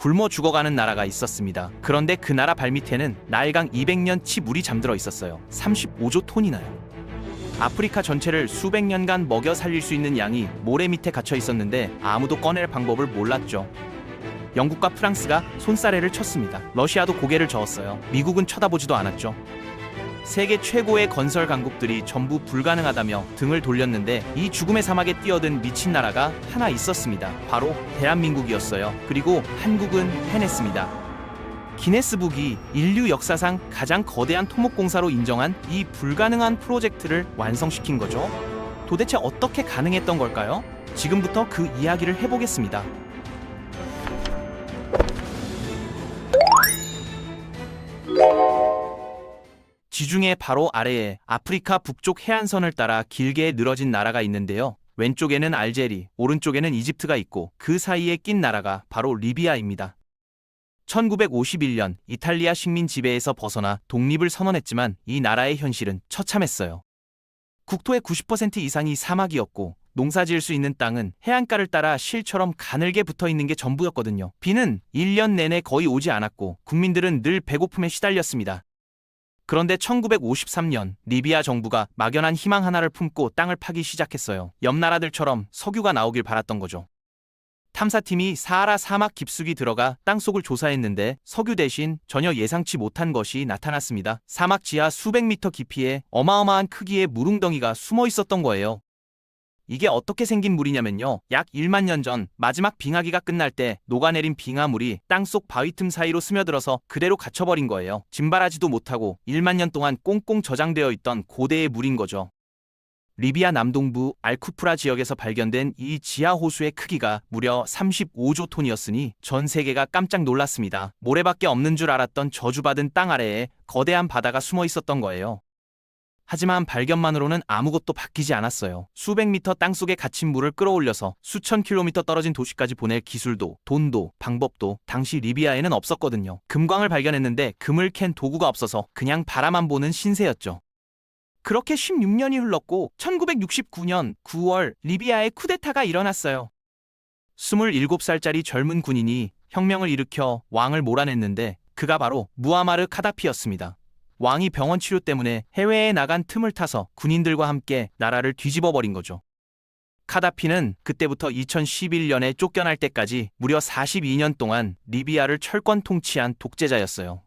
굶어 죽어가는 나라가 있었습니다. 그런데 그 나라 발밑에는 나일강 200년치 물이 잠들어 있었어요. 35조 톤이나요. 아프리카 전체를 수백 년간 먹여 살릴 수 있는 양이 모래 밑에 갇혀 있었는데 아무도 꺼낼 방법을 몰랐죠. 영국과 프랑스가 손사래를 쳤습니다. 러시아도 고개를 저었어요. 미국은 쳐다보지도 않았죠. 세계 최고의 건설 강국들이 전부 불가능하다며 등을 돌렸는데 이 죽음의 사막에 뛰어든 미친 나라가 하나 있었습니다. 바로 대한민국이었어요. 그리고 한국은 해냈습니다. 기네스북이 인류 역사상 가장 거대한 토목공사로 인정한 이 불가능한 프로젝트를 완성시킨 거죠. 도대체 어떻게 가능했던 걸까요? 지금부터 그 이야기를 해보겠습니다. 지중해 바로 아래에 아프리카 북쪽 해안선을 따라 길게 늘어진 나라가 있는데요. 왼쪽에는 알제리, 오른쪽에는 이집트가 있고 그 사이에 낀 나라가 바로 리비아입니다. 1951년 이탈리아 식민 지배에서 벗어나 독립을 선언했지만 이 나라의 현실은 처참했어요. 국토의 90% 이상이 사막이었고 농사 지을 수 있는 땅은 해안가를 따라 실처럼 가늘게 붙어 있는 게 전부였거든요. 비는 1년 내내 거의 오지 않았고 국민들은 늘 배고픔에 시달렸습니다. 그런데 1953년 리비아 정부가 막연한 희망 하나를 품고 땅을 파기 시작했어요. 옆 나라들처럼 석유가 나오길 바랐던 거죠. 탐사팀이 사하라 사막 깊숙이 들어가 땅속을 조사했는데 석유 대신 전혀 예상치 못한 것이 나타났습니다. 사막 지하 수백 미터 깊이에 어마어마한 크기의 물웅덩이가 숨어 있었던 거예요. 이게 어떻게 생긴 물이냐면요. 약 1만 년 전 마지막 빙하기가 끝날 때 녹아내린 빙하물이 땅속 바위 틈 사이로 스며들어서 그대로 갇혀버린 거예요. 짐발하지도 못하고 1만 년 동안 꽁꽁 저장되어 있던 고대의 물인 거죠. 리비아 남동부 알쿠프라 지역에서 발견된 이 지하 호수의 크기가 무려 35조 톤이었으니 전 세계가 깜짝 놀랐습니다. 모래밖에 없는 줄 알았던 저주받은 땅 아래에 거대한 바다가 숨어 있었던 거예요. 하지만 발견만으로는 아무것도 바뀌지 않았어요. 수백 미터 땅속에 갇힌 물을 끌어올려서 수천 킬로미터 떨어진 도시까지 보낼 기술도, 돈도, 방법도 당시 리비아에는 없었거든요. 금광을 발견했는데 금을 캔 도구가 없어서 그냥 바라만 보는 신세였죠. 그렇게 16년이 흘렀고 1969년 9월 리비아에 쿠데타가 일어났어요. 27살짜리 젊은 군인이 혁명을 일으켜 왕을 몰아냈는데 그가 바로 무아마르 카다피였습니다. 왕이 병원 치료 때문에 해외에 나간 틈을 타서 군인들과 함께 나라를 뒤집어 버린 거죠. 카다피는 그때부터 2011년에 쫓겨날 때까지 무려 42년 동안 리비아를 철권 통치한 독재자였어요.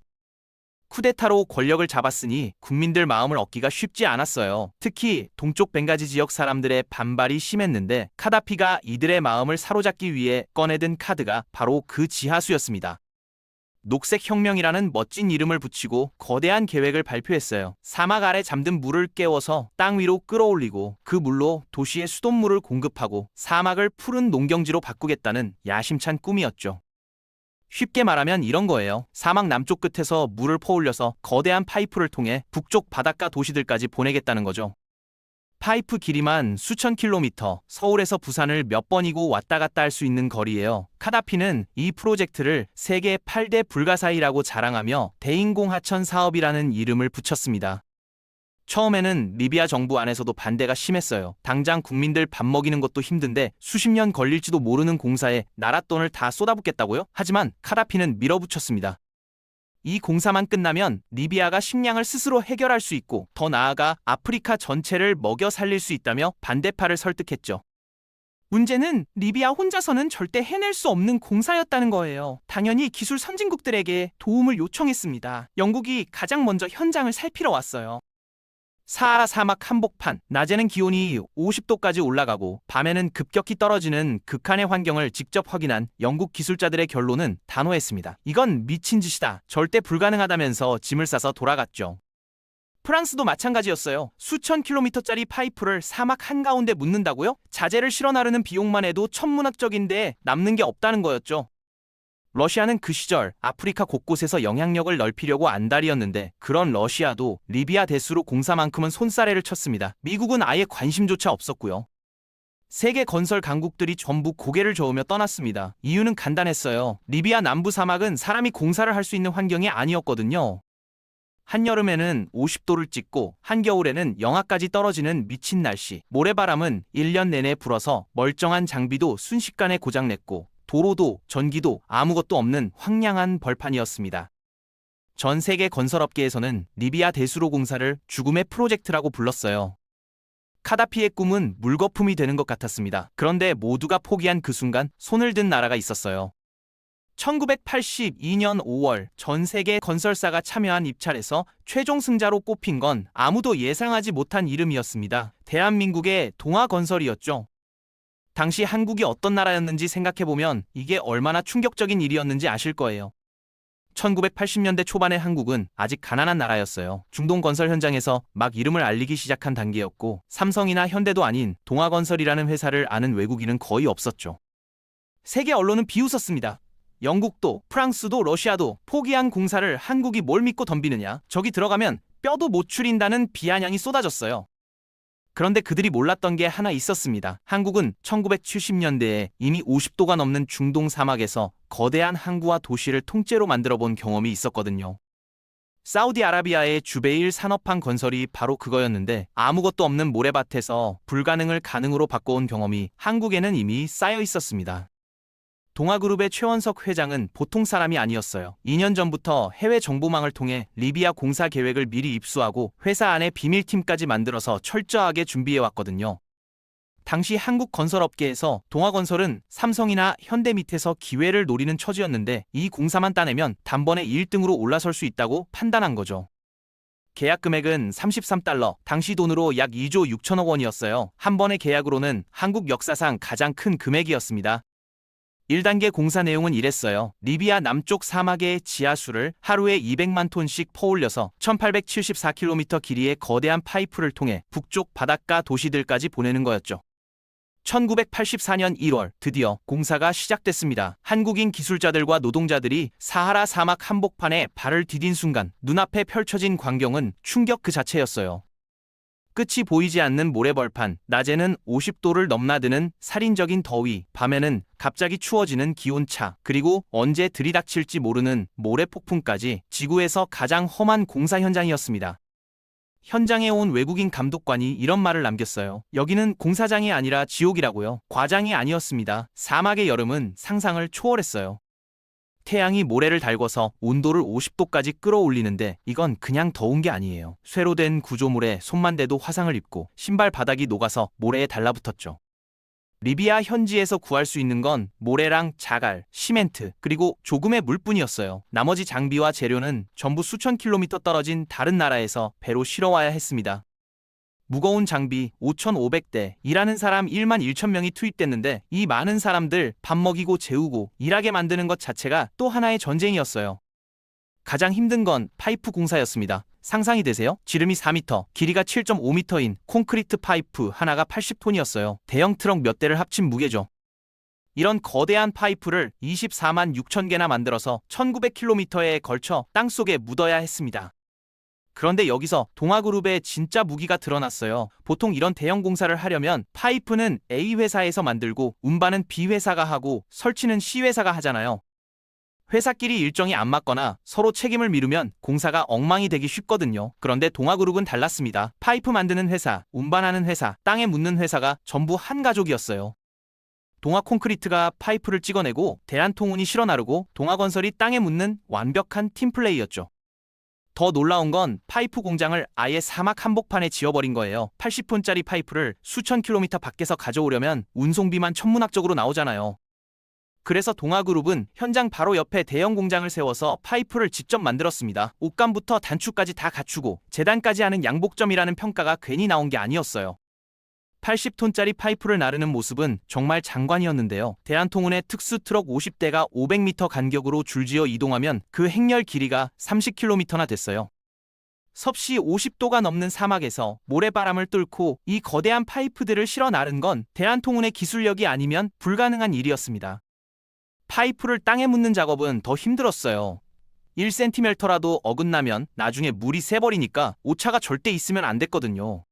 쿠데타로 권력을 잡았으니 국민들 마음을 얻기가 쉽지 않았어요. 특히 동쪽 벵가지 지역 사람들의 반발이 심했는데 카다피가 이들의 마음을 사로잡기 위해 꺼내든 카드가 바로 그 지하수였습니다. 녹색 혁명이라는 멋진 이름을 붙이고 거대한 계획을 발표했어요. 사막 아래 잠든 물을 깨워서 땅 위로 끌어올리고 그 물로 도시의 수돗물을 공급하고 사막을 푸른 농경지로 바꾸겠다는 야심찬 꿈이었죠. 쉽게 말하면 이런 거예요. 사막 남쪽 끝에서 물을 퍼올려서 거대한 파이프를 통해 북쪽 바닷가 도시들까지 보내겠다는 거죠. 파이프 길이만 수천 킬로미터, 서울에서 부산을 몇 번이고 왔다 갔다 할 수 있는 거리예요. 카다피는 이 프로젝트를 세계 8대 불가사의라고 자랑하며 대인공 하천 사업이라는 이름을 붙였습니다. 처음에는 리비아 정부 안에서도 반대가 심했어요. 당장 국민들 밥 먹이는 것도 힘든데 수십 년 걸릴지도 모르는 공사에 나라 돈을 다 쏟아붓겠다고요? 하지만 카다피는 밀어붙였습니다. 이 공사만 끝나면 리비아가 식량을 스스로 해결할 수 있고 더 나아가 아프리카 전체를 먹여 살릴 수 있다며 반대파를 설득했죠. 문제는 리비아 혼자서는 절대 해낼 수 없는 공사였다는 거예요. 당연히 기술 선진국들에게 도움을 요청했습니다. 영국이 가장 먼저 현장을 살피러 왔어요. 사하라 사막 한복판, 낮에는 기온이 50도까지 올라가고 밤에는 급격히 떨어지는 극한의 환경을 직접 확인한 영국 기술자들의 결론은 단호했습니다. 이건 미친 짓이다. 절대 불가능하다면서 짐을 싸서 돌아갔죠. 프랑스도 마찬가지였어요. 수천 킬로미터짜리 파이프를 사막 한가운데 묻는다고요? 자재를 실어 나르는 비용만 해도 천문학적인데 남는 게 없다는 거였죠. 러시아는 그 시절 아프리카 곳곳에서 영향력을 넓히려고 안달이었는데 그런 러시아도 리비아 대수로 공사만큼은 손사래를 쳤습니다. 미국은 아예 관심조차 없었고요. 세계 건설 강국들이 전부 고개를 저으며 떠났습니다. 이유는 간단했어요. 리비아 남부 사막은 사람이 공사를 할 수 있는 환경이 아니었거든요. 한여름에는 50도를 찍고 한겨울에는 영하까지 떨어지는 미친 날씨. 모래바람은 1년 내내 불어서 멀쩡한 장비도 순식간에 고장냈고 도로도 전기도 아무것도 없는 황량한 벌판이었습니다. 전 세계 건설업계에서는 리비아 대수로 공사를 죽음의 프로젝트라고 불렀어요. 카다피의 꿈은 물거품이 되는 것 같았습니다. 그런데 모두가 포기한 그 순간 손을 든 나라가 있었어요. 1982년 5월 전 세계 건설사가 참여한 입찰에서 최종 승자로 꼽힌 건 아무도 예상하지 못한 이름이었습니다. 대한민국의 동아건설이었죠. 당시 한국이 어떤 나라였는지 생각해보면 이게 얼마나 충격적인 일이었는지 아실 거예요. 1980년대 초반의 한국은 아직 가난한 나라였어요. 중동 건설 현장에서 막 이름을 알리기 시작한 단계였고 삼성이나 현대도 아닌 동아건설이라는 회사를 아는 외국인은 거의 없었죠. 세계 언론은 비웃었습니다. 영국도 프랑스도 러시아도 포기한 공사를 한국이 뭘 믿고 덤비느냐. 저기 들어가면 뼈도 못 추린다는 비아냥이 쏟아졌어요. 그런데 그들이 몰랐던 게 하나 있었습니다. 한국은 1970년대에 이미 50도가 넘는 중동 사막에서 거대한 항구와 도시를 통째로 만들어 본 경험이 있었거든요. 사우디아라비아의 주베일 산업항 건설이 바로 그거였는데 아무것도 없는 모래밭에서 불가능을 가능으로 바꿔온 경험이 한국에는 이미 쌓여 있었습니다. 동아그룹의 최원석 회장은 보통 사람이 아니었어요. 2년 전부터 해외 정보망을 통해 리비아 공사 계획을 미리 입수하고 회사 안에 비밀팀까지 만들어서 철저하게 준비해왔거든요. 당시 한국 건설업계에서 동아건설은 삼성이나 현대 밑에서 기회를 노리는 처지였는데 이 공사만 따내면 단번에 1등으로 올라설 수 있다고 판단한 거죠. 계약 금액은 33달러, 당시 돈으로 약 2조 6천억 원이었어요. 한 번의 계약으로는 한국 역사상 가장 큰 금액이었습니다. 1단계 공사 내용은 이랬어요. 리비아 남쪽 사막의 지하수를 하루에 200만 톤씩 퍼올려서 1874km 길이의 거대한 파이프를 통해 북쪽 바닷가 도시들까지 보내는 거였죠. 1984년 1월 드디어 공사가 시작됐습니다. 한국인 기술자들과 노동자들이 사하라 사막 한복판에 발을 디딘 순간 눈앞에 펼쳐진 광경은 충격 그 자체였어요. 끝이 보이지 않는 모래벌판, 낮에는 50도를 넘나드는 살인적인 더위, 밤에는 갑자기 추워지는 기온차, 그리고 언제 들이닥칠지 모르는 모래폭풍까지 지구에서 가장 험한 공사 현장이었습니다. 현장에 온 외국인 감독관이 이런 말을 남겼어요. 여기는 공사장이 아니라 지옥이라고요. 과장이 아니었습니다. 사막의 여름은 상상을 초월했어요. 태양이 모래를 달궈서 온도를 50도까지 끌어올리는데 이건 그냥 더운 게 아니에요. 쇠로 된 구조물에 손만 대도 화상을 입고 신발 바닥이 녹아서 모래에 달라붙었죠. 리비아 현지에서 구할 수 있는 건 모래랑 자갈, 시멘트, 그리고 조금의 물뿐이었어요. 나머지 장비와 재료는 전부 수천 킬로미터 떨어진 다른 나라에서 배로 실어와야 했습니다. 무거운 장비 5,500대, 일하는 사람 1만 1천 명이 투입됐는데 이 많은 사람들 밥 먹이고 재우고 일하게 만드는 것 자체가 또 하나의 전쟁이었어요. 가장 힘든 건 파이프 공사였습니다. 상상이 되세요? 지름이 4m, 길이가 7.5m인 콘크리트 파이프 하나가 80톤이었어요. 대형 트럭 몇 대를 합친 무게죠. 이런 거대한 파이프를 24만 6천 개나 만들어서 1900km에 걸쳐 땅속에 묻어야 했습니다. 그런데 여기서 동아그룹의 진짜 무기가 드러났어요. 보통 이런 대형 공사를 하려면 파이프는 A 회사에서 만들고 운반은 B 회사가 하고 설치는 C 회사가 하잖아요. 회사끼리 일정이 안 맞거나 서로 책임을 미루면 공사가 엉망이 되기 쉽거든요. 그런데 동아그룹은 달랐습니다. 파이프 만드는 회사, 운반하는 회사, 땅에 묻는 회사가 전부 한 가족이었어요. 동아 콘크리트가 파이프를 찍어내고 대한통운이 실어 나르고 동아건설이 땅에 묻는 완벽한 팀플레이였죠. 더 놀라운 건 파이프 공장을 아예 사막 한복판에 지어버린 거예요. 80톤짜리 파이프를 수천 킬로미터 밖에서 가져오려면 운송비만 천문학적으로 나오잖아요. 그래서 동아그룹은 현장 바로 옆에 대형 공장을 세워서 파이프를 직접 만들었습니다. 옷감부터 단추까지 다 갖추고 재단까지 하는 양복점이라는 평가가 괜히 나온 게 아니었어요. 80톤짜리 파이프를 나르는 모습은 정말 장관이었는데요. 대한통운의 특수 트럭 50대가 500m 간격으로 줄지어 이동하면 그 행렬 길이가 30km나 됐어요. 섭씨 50도가 넘는 사막에서 모래바람을 뚫고 이 거대한 파이프들을 실어 나른 건 대한통운의 기술력이 아니면 불가능한 일이었습니다. 파이프를 땅에 묻는 작업은 더 힘들었어요. 1cm라도 어긋나면 나중에 물이 새버리니까 오차가 절대 있으면 안 됐거든요.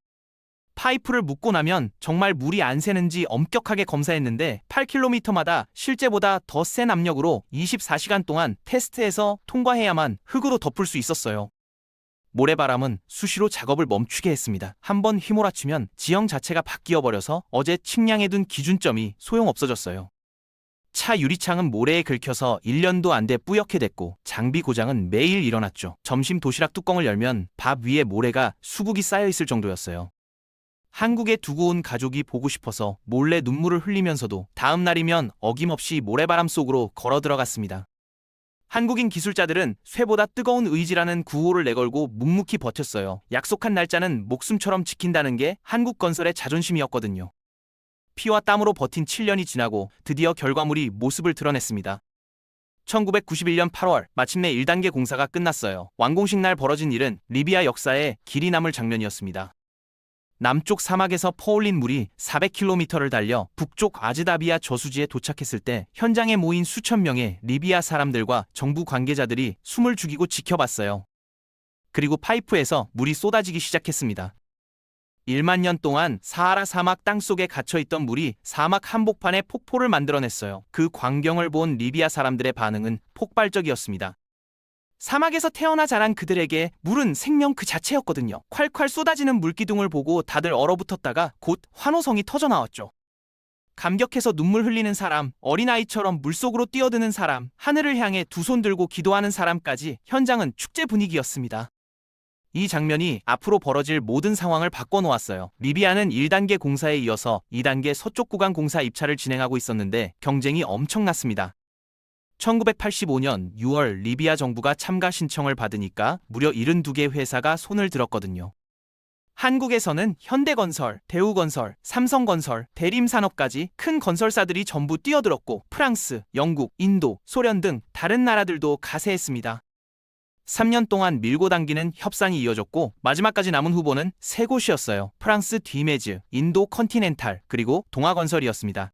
파이프를 묶고 나면 정말 물이 안 새는지 엄격하게 검사했는데 8km마다 실제보다 더 센 압력으로 24시간 동안 테스트해서 통과해야만 흙으로 덮을 수 있었어요. 모래바람은 수시로 작업을 멈추게 했습니다. 한번 휘몰아치면 지형 자체가 바뀌어 버려서 어제 측량해둔 기준점이 소용없어졌어요. 차 유리창은 모래에 긁혀서 1년도 안 돼 뿌옇게 됐고 장비 고장은 매일 일어났죠. 점심 도시락 뚜껑을 열면 밥 위에 모래가 수국이 쌓여 있을 정도였어요. 한국에 두고 온 가족이 보고 싶어서 몰래 눈물을 흘리면서도 다음 날이면 어김없이 모래바람 속으로 걸어 들어갔습니다. 한국인 기술자들은 쇠보다 뜨거운 의지라는 구호를 내걸고 묵묵히 버텼어요. 약속한 날짜는 목숨처럼 지킨다는 게 한국 건설의 자존심이었거든요. 피와 땀으로 버틴 7년이 지나고 드디어 결과물이 모습을 드러냈습니다. 1991년 8월 마침내 1단계 공사가 끝났어요. 완공식 날 벌어진 일은 리비아 역사에 길이 남을 장면이었습니다. 남쪽 사막에서 퍼올린 물이 400km를 달려 북쪽 아즈다비아 저수지에 도착했을 때 현장에 모인 수천 명의 리비아 사람들과 정부 관계자들이 숨을 죽이고 지켜봤어요. 그리고 파이프에서 물이 쏟아지기 시작했습니다. 1만 년 동안 사하라 사막 땅속에 갇혀있던 물이 사막 한복판에 폭포를 만들어냈어요. 그 광경을 본 리비아 사람들의 반응은 폭발적이었습니다. 사막에서 태어나 자란 그들에게 물은 생명 그 자체였거든요. 콸콸 쏟아지는 물기둥을 보고 다들 얼어붙었다가 곧 환호성이 터져나왔죠. 감격해서 눈물 흘리는 사람, 어린아이처럼 물속으로 뛰어드는 사람, 하늘을 향해 두 손 들고 기도하는 사람까지 현장은 축제 분위기였습니다. 이 장면이 앞으로 벌어질 모든 상황을 바꿔놓았어요. 리비아는 1단계 공사에 이어서 2단계 서쪽 구간 공사 입찰을 진행하고 있었는데 경쟁이 엄청났습니다. 1985년 6월 리비아 정부가 참가 신청을 받으니까 무려 72개 회사가 손을 들었거든요. 한국에서는 현대건설, 대우건설, 삼성건설, 대림산업까지 큰 건설사들이 전부 뛰어들었고 프랑스, 영국, 인도, 소련 등 다른 나라들도 가세했습니다. 3년 동안 밀고 당기는 협상이 이어졌고 마지막까지 남은 후보는 세 곳이었어요. 프랑스 디메즈, 인도 컨티넨탈, 그리고 동아건설이었습니다.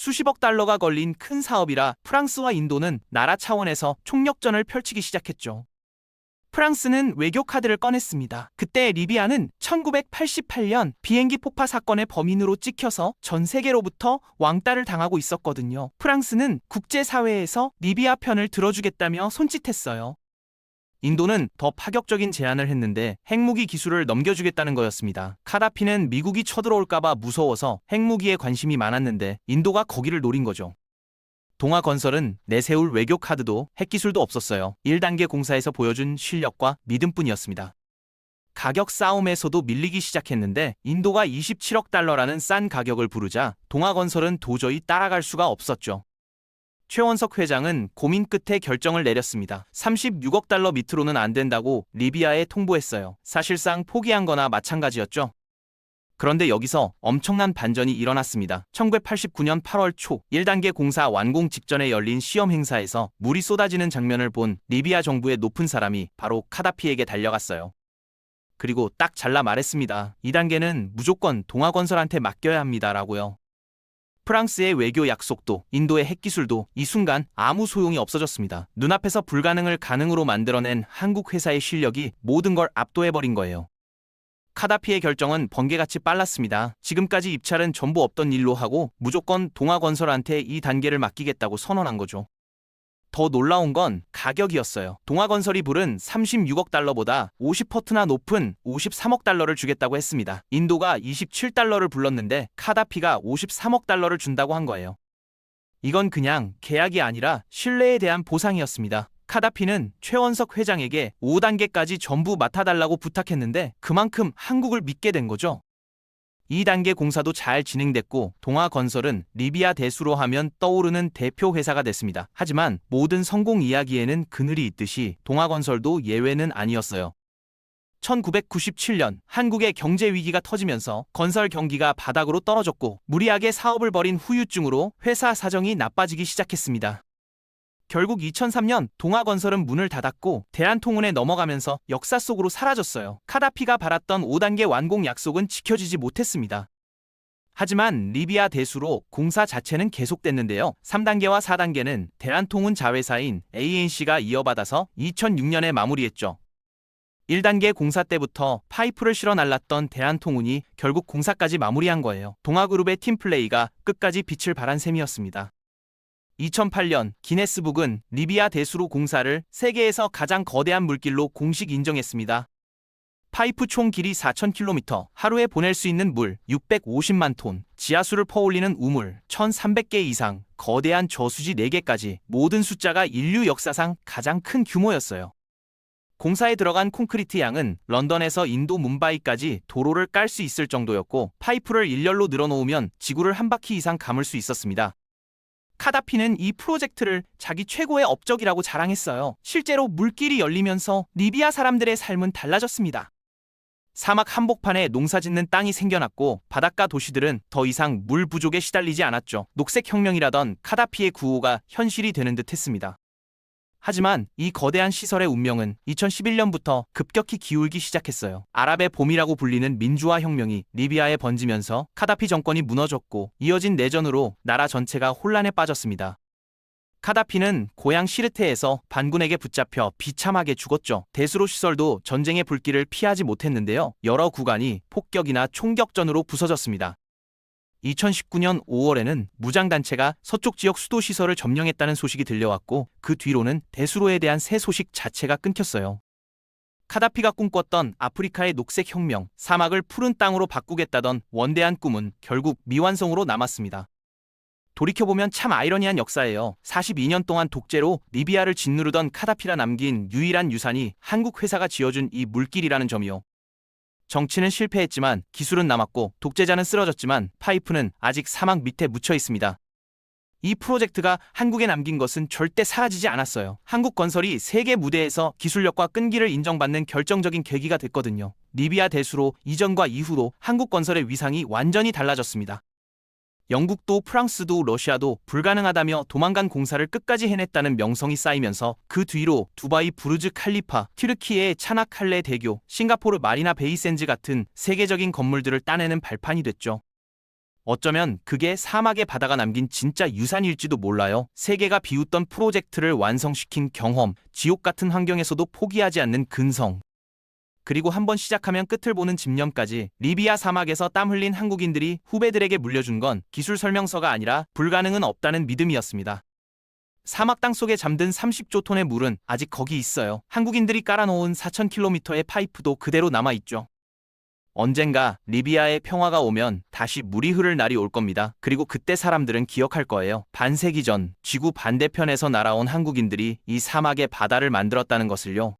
수십억 달러가 걸린 큰 사업이라 프랑스와 인도는 나라 차원에서 총력전을 펼치기 시작했죠. 프랑스는 외교 카드를 꺼냈습니다. 그때 리비아는 1988년 비행기 폭파 사건의 범인으로 찍혀서 전 세계로부터 왕따를 당하고 있었거든요. 프랑스는 국제사회에서 리비아 편을 들어주겠다며 손짓했어요. 인도는 더 파격적인 제안을 했는데 핵무기 기술을 넘겨주겠다는 거였습니다. 카다피는 미국이 쳐들어올까봐 무서워서 핵무기에 관심이 많았는데 인도가 거기를 노린 거죠. 동아건설은 내세울 외교 카드도 핵기술도 없었어요. 1단계 공사에서 보여준 실력과 믿음뿐이었습니다. 가격 싸움에서도 밀리기 시작했는데 인도가 27억 달러라는 싼 가격을 부르자 동아건설은 도저히 따라갈 수가 없었죠. 최원석 회장은 고민 끝에 결정을 내렸습니다. 36억 달러 밑으로는 안 된다고 리비아에 통보했어요. 사실상 포기한 거나 마찬가지였죠. 그런데 여기서 엄청난 반전이 일어났습니다. 1989년 8월 초 1단계 공사 완공 직전에 열린 시험 행사에서 물이 쏟아지는 장면을 본 리비아 정부의 높은 사람이 바로 카다피에게 달려갔어요. 그리고 딱 잘라 말했습니다. 2단계는 무조건 동아건설한테 맡겨야 합니다라고요. 프랑스의 외교 약속도 인도의 핵기술도 이 순간 아무 소용이 없어졌습니다. 눈앞에서 불가능을 가능으로 만들어낸 한국 회사의 실력이 모든 걸 압도해버린 거예요. 카다피의 결정은 번개같이 빨랐습니다. 지금까지 입찰은 전부 없던 일로 하고 무조건 동아건설한테 이 단계를 맡기겠다고 선언한 거죠. 더 놀라운 건 가격이었어요. 동아건설이 부른 36억 달러보다 50퍼트나 높은 53억 달러를 주겠다고 했습니다. 인도가 27달러를 불렀는데 카다피가 53억 달러를 준다고 한 거예요. 이건 그냥 계약이 아니라 신뢰에 대한 보상이었습니다. 카다피는 최원석 회장에게 5단계까지 전부 맡아달라고 부탁했는데 그만큼 한국을 믿게 된 거죠. 2단계 공사도 잘 진행됐고 동아건설은 리비아 대수로 하면 떠오르는 대표 회사가 됐습니다. 하지만 모든 성공 이야기에는 그늘이 있듯이 동아건설도 예외는 아니었어요. 1997년 한국의 경제 위기가 터지면서 건설 경기가 바닥으로 떨어졌고 무리하게 사업을 벌인 후유증으로 회사 사정이 나빠지기 시작했습니다. 결국 2003년 동아건설은 문을 닫았고 대한통운에 넘어가면서 역사 속으로 사라졌어요. 카다피가 바랐던 5단계 완공 약속은 지켜지지 못했습니다. 하지만 리비아 대수로 공사 자체는 계속됐는데요. 3단계와 4단계는 대한통운 자회사인 ANC가 이어받아서 2006년에 마무리했죠. 1단계 공사 때부터 파이프를 실어 날랐던 대한통운이 결국 공사까지 마무리한 거예요. 동아그룹의 팀플레이가 끝까지 빛을 발한 셈이었습니다. 2008년 기네스북은 리비아 대수로 공사를 세계에서 가장 거대한 물길로 공식 인정했습니다. 파이프 총 길이 4,000km, 하루에 보낼 수 있는 물 650만 톤, 지하수를 퍼올리는 우물 1,300개 이상, 거대한 저수지 4개까지 모든 숫자가 인류 역사상 가장 큰 규모였어요. 공사에 들어간 콘크리트 양은 런던에서 인도 뭄바이까지 도로를 깔 수 있을 정도였고 파이프를 일렬로 늘어놓으면 지구를 한 바퀴 이상 감을 수 있었습니다. 카다피는 이 프로젝트를 자기 최고의 업적이라고 자랑했어요. 실제로 물길이 열리면서 리비아 사람들의 삶은 달라졌습니다. 사막 한복판에 농사 짓는 땅이 생겨났고 바닷가 도시들은 더 이상 물 부족에 시달리지 않았죠. 녹색 혁명이라던 카다피의 구호가 현실이 되는 듯 했습니다. 하지만 이 거대한 시설의 운명은 2011년부터 급격히 기울기 시작했어요. 아랍의 봄이라고 불리는 민주화 혁명이 리비아에 번지면서 카다피 정권이 무너졌고 이어진 내전으로 나라 전체가 혼란에 빠졌습니다. 카다피는 고향 시르테에서 반군에게 붙잡혀 비참하게 죽었죠. 대수로 시설도 전쟁의 불길을 피하지 못했는데요. 여러 구간이 폭격이나 총격전으로 부서졌습니다. 2019년 5월에는 무장단체가 서쪽 지역 수도 시설을 점령했다는 소식이 들려왔고 그 뒤로는 대수로에 대한 새 소식 자체가 끊겼어요. 카다피가 꿈꿨던 아프리카의 녹색 혁명, 사막을 푸른 땅으로 바꾸겠다던 원대한 꿈은 결국 미완성으로 남았습니다. 돌이켜보면 참 아이러니한 역사예요. 42년 동안 독재로 리비아를 짓누르던 카다피라 남긴 유일한 유산이 한국 회사가 지어준 이 물길이라는 점이요. 정치는 실패했지만 기술은 남았고 독재자는 쓰러졌지만 파이프는 아직 사막 밑에 묻혀 있습니다. 이 프로젝트가 한국에 남긴 것은 절대 사라지지 않았어요. 한국 건설이 세계 무대에서 기술력과 끈기를 인정받는 결정적인 계기가 됐거든요. 리비아 대수로 이전과 이후로 한국 건설의 위상이 완전히 달라졌습니다. 영국도 프랑스도 러시아도 불가능하다며 도망간 공사를 끝까지 해냈다는 명성이 쌓이면서 그 뒤로 두바이 부르즈 칼리파, 튀르키예의 차나칼레 대교, 싱가포르 마리나 베이센즈 같은 세계적인 건물들을 따내는 발판이 됐죠. 어쩌면 그게 사막의 바다가 남긴 진짜 유산일지도 몰라요. 세계가 비웃던 프로젝트를 완성시킨 경험, 지옥 같은 환경에서도 포기하지 않는 근성. 그리고 한번 시작하면 끝을 보는 집념까지 리비아 사막에서 땀 흘린 한국인들이 후배들에게 물려준 건 기술 설명서가 아니라 불가능은 없다는 믿음이었습니다. 사막 땅 속에 잠든 30조 톤의 물은 아직 거기 있어요. 한국인들이 깔아놓은 4,000km의 파이프도 그대로 남아있죠. 언젠가 리비아의 평화가 오면 다시 물이 흐를 날이 올 겁니다. 그리고 그때 사람들은 기억할 거예요. 반세기 전 지구 반대편에서 날아온 한국인들이 이 사막의 바다를 만들었다는 것을요.